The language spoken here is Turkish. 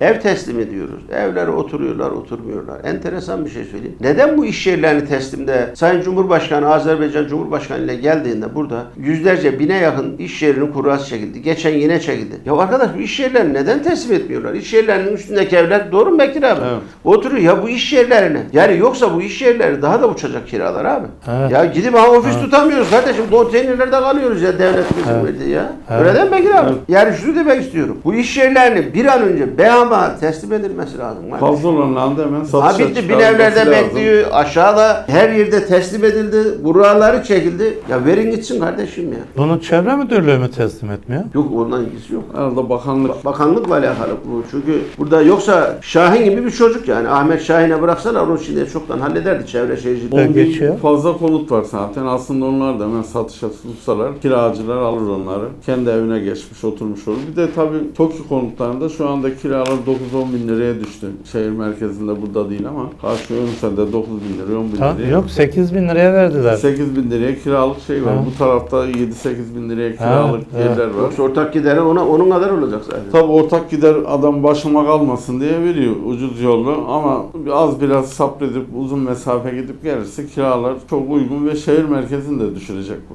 Ev teslim ediyoruz. Evlere oturuyorlar, oturmuyorlar. Enteresan bir şey söyleyeyim. Neden bu iş yerlerini teslimde Sayın Cumhurbaşkanı Azerbaycan Cumhurbaşkanı ile geldiğinde burada yüzlerce bine yakın iş yerinin kurası çekildi. Geçen yine çekildi. Ya arkadaş bu iş yerlerini neden teslim etmiyorlar? İş yerlerinin üstündeki evler doğru mu Bekir abi? Evet. Oturuyor ya bu iş yerlerine. Yani yoksa bu iş yerleri daha da uçacak kiralar abi. Evet. Ya gidip ha ofis tutamıyoruz kardeşim. Konteynerlerde kalıyoruz ya devletimizin Evet. verdiği ya. Evet. Öyle değil mi Bekir abi? Evet. Yani şunu demek istiyorum. Bu iş yerlerini bir an önce beyama teslim edilmesi lazım. Fazla olanlarında hemen Ha satışa bitti bin çıkarılması evlerde lazım. bekliyor. Aşağıda her yerde teslim edildi. Buraları çekildi. Ya verin gitsin kardeşim ya. Bunu çevre müdürlüğü mü teslim etmiyor? Yok ondan ilgisi yok. Arada bakanlık Bakanlıkla alakalı bu. Çünkü burada yoksa Şahin gibi bir çocuk yani. Ahmet Şahin'e bıraksalar onu şimdi çoktan hallederdi çevre şehircilik. 10 bin geçiyor. fazla konut var zaten. Aslında onlar da hemen satışa tutsalar kiracılar alır onları. Kendi evine geçmiş oturmuş olur. Bir de tabii TOKİ konutlarında şu anda kiralar 9-10 bin liraya düştü. Şehir merkezinde burada değil ama karşı Önsel'de 9 bin liraya 10 bin Ta- liraya. yok 8 bin liraya verdiler. 8 bin liraya kiralık şey var. Ha. Bu tarafta 7-8 bin liraya kiralık evet. yerler var. Yoksa ortak gideri ona onun kadar olacak zaten. Tabi ortak gider adam başıma kalmasın diye veriyor ucuz yollu ama az biraz sabredip uzun mesafe gidip gelirse kiralar çok uygun ve şehir merkezini de düşürecek bu.